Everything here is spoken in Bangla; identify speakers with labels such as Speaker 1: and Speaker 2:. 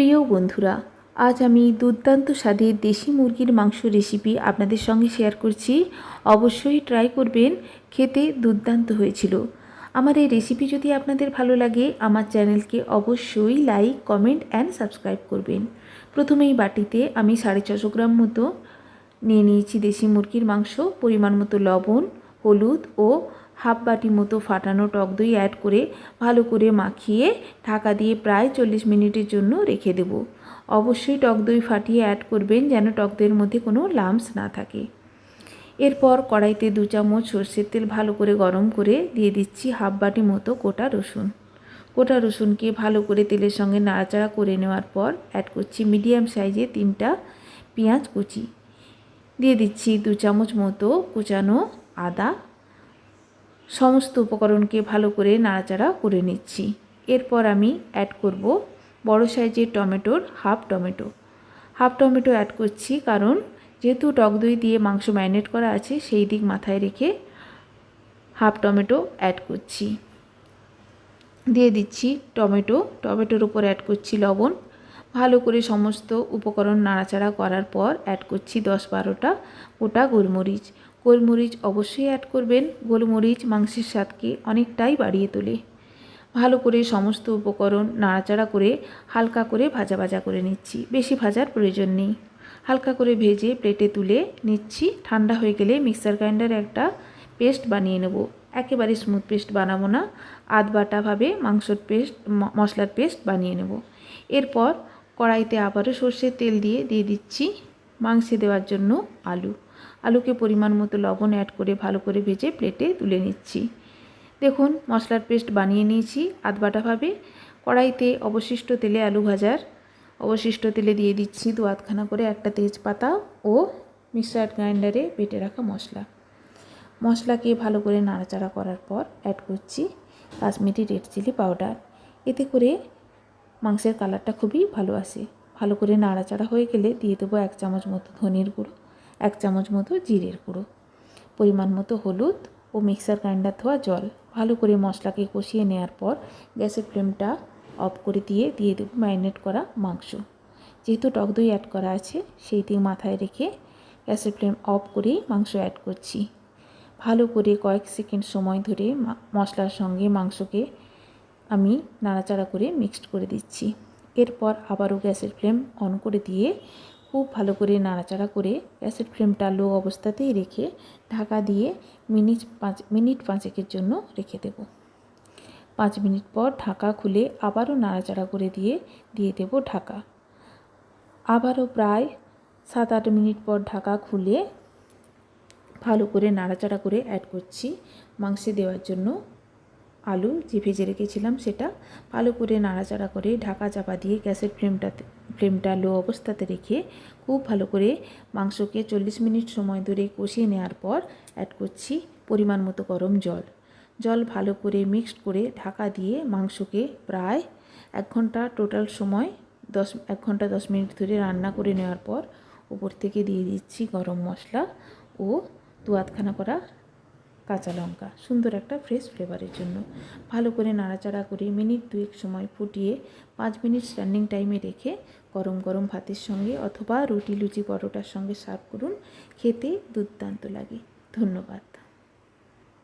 Speaker 1: প্রিয় বন্ধুরা, আজ আমি দুর্দান্ত স্বাদের দেশি মুরগির মাংস রেসিপি আপনাদের সঙ্গে শেয়ার করছি। অবশ্যই ট্রাই করবেন, খেতে দুর্দান্ত হয়েছিল। আমার এই রেসিপি যদি আপনাদের ভালো লাগে, আমার চ্যানেলকে অবশ্যই লাইক কমেন্ট অ্যান্ড সাবস্ক্রাইব করবেন। প্রথমেই বাটিতে আমি সাড়ে ছশো গ্রাম মতো নিয়ে নিয়েছি দেশি মুরগির মাংস, পরিমাণ মতো লবণ, হলুদ ও হাফ বাটি মতো ফাটানো টক দই অ্যাড করে ভালো করে মাখিয়ে ঢাকা দিয়ে প্রায় চল্লিশ মিনিটের জন্য রেখে দেব। অবশ্যই টক দই ফাটিয়ে অ্যাড করবেন যেন টক দইয়ের মধ্যে কোনো লামস না থাকে। এরপর কড়াইতে দু চামচ সর্ষের তেল ভালো করে গরম করে দিয়ে দিচ্ছি হাফ বাটি মতো গোটা রসুন। গোটা রসুনকে ভালো করে তেলের সঙ্গে নাড়াচাড়া করে নেওয়ার পর অ্যাড করছি মিডিয়াম সাইজে তিনটা পেঁয়াজ কুচি। দিয়ে দিচ্ছি দু চামচ মতো কুচানো আদা। সমস্ত উপকরণকে ভালো করে নাড়াচাড়া করে নিচ্ছি। এরপর আমি অ্যাড করব বড় সাইজের টমেটোর half tomato. Half tomato add করছি কারণ যেহেতু টক দই দিয়ে মাংস ম্যারিনেট করা আছে, সেই দিক মাথায় রেখে হাফ টমেটো অ্যাড করছি। দিয়ে দিচ্ছি টমেটো। টমেটোর উপর অ্যাড করছি লবণ। ভালো করে সমস্ত উপকরণ নাড়াচাড়া করার পর অ্যাড করছি দশ বারোটা গোটা গোলমরিচ। গোলমরিচ অবশ্যই অ্যাড করবেন। গোলমরিচ মাংসের স্বাদকে অনেকটাই বাড়িয়ে তোলে। ভালো করে সমস্ত উপকরণ নাড়াচাড়া করে হালকা করে ভাজা ভাজা করে নিচ্ছি। বেশি ভাজার প্রয়োজন নেই। হালকা করে ভেজে প্লেটে তুলে নিচ্ছি। ঠান্ডা হয়ে গেলে মিক্সার গ্রাইন্ডারে একটা পেস্ট বানিয়ে নেব। একেবারে স্মুথ পেস্ট বানাবো না। আধ বাটাভাবে মাংসর পেস্ট মশলার পেস্ট বানিয়ে নেব। এরপর কড়াইতে আবারও সর্ষের তেল দিয়ে দিয়ে দিচ্ছি মাংসে দেওয়ার জন্য আলু। আলুকে পরিমাণ মতো লবণ অ্যাড করে ভালো করে ভেজে প্লেটে তুলে নিচ্ছি। দেখুন, মশলার পেস্ট বানিয়ে নিয়েছি আধ বাটাভাবে কড়াইতে অবশিষ্ট তেলে আলু ভাজার। অবশিষ্ট তেলে দিয়ে দিচ্ছি দু আধখানা করে একটা তেজপাতা ও মিক্সার গ্রাইন্ডারে বেটে রাখা মশলা। মশলাকে ভালো করে নাড়াচাড়া করার পর অ্যাড করছি কাশ্মীরি রেড চিলি পাউডার এতে করে মাংসের কালারটা খুবই ভালো আসে। ভালো করে নাড়াচাড়া হয়ে গেলে দিয়ে দেবো এক চামচ মতো ধনির গুঁড়ো, এক চামচ মতো জিরের গুঁড়ো। পরিমাণ মতো হলুদ ও মিক্সার গ্রাইন্ডার ধোয়া জল। ভালো করে মশলাকে কষিয়ে নেওয়ার পর গ্যাসের ফ্লেমটা অফ করে দিয়ে দিয়ে দেবো ম্যারিনেট করা মাংস। যেহেতু টক দই অ্যাড করা আছে, সেই দিক মাথায় রেখে গ্যাসের ফ্লেম অফ করেই মাংস অ্যাড করছি। ভালো করে কয়েক সেকেন্ড সময় ধরে মশলার সঙ্গে মাংসকে আমি নাড়াচাড়া করে মিক্সড করে দিচ্ছি। এরপর আবারও গ্যাসের ফ্লেম অন করে দিয়ে খুব ভালো করে নাড়াচাড়া করে গ্যাসের ফ্লেমটা লো অবস্থাতেই রেখে ঢাকা দিয়ে মিনিট পাঁচ, মিনিট পাঁচেকের জন্য রেখে দেব। পাঁচ মিনিট পর ঢাকা খুলে আবারও নাড়াচাড়া করে দিয়ে দিয়ে দেব ঢাকা। আবারও প্রায় সাত, আট মিনিট পর ঢাকা খুলে ভালো করে নাড়াচাড়া করে অ্যাড করছি মাংসে দেওয়ার জন্য। আলু যে ভেজে রেখেছিলাম সেটা ভালো করে নাড়াচাড়া করে ঢাকা চাপা দিয়ে গ্যাসের ফ্লেমটাতে, ফ্লেমটা লো অবস্থাতে রেখে খুব ভালো করে মাংসকে চল্লিশ মিনিট সময় ধরে কষিয়ে নেওয়ার পর অ্যাড করছি পরিমাণ মতো গরম জল। জল ভালো করে মিক্সড করে ঢাকা দিয়ে মাংসকে প্রায় এক ঘণ্টা টোটাল সময় দশ, এক ঘণ্টা দশ মিনিট ধরে রান্না করে নেওয়ার পর উপর থেকে দিয়ে দিচ্ছি গরম মশলা ও দু আধখানা করা কাঁচা লঙ্কা। সুন্দর একটা ফ্রেশ ফ্লেভারের জন্য। ভালো করে নাড়াচাড়া করে মিনিট দুয়েক সময় ফুটিয়ে পাঁচ মিনিট স্ট্যান্ডিং টাইমে রেখে গরম গরম ভাতের সঙ্গে অথবা রুটি লুচি পরোটার সঙ্গে সার্ভ করুন। খেতে দুর্দান্ত লাগে। ধন্যবাদ।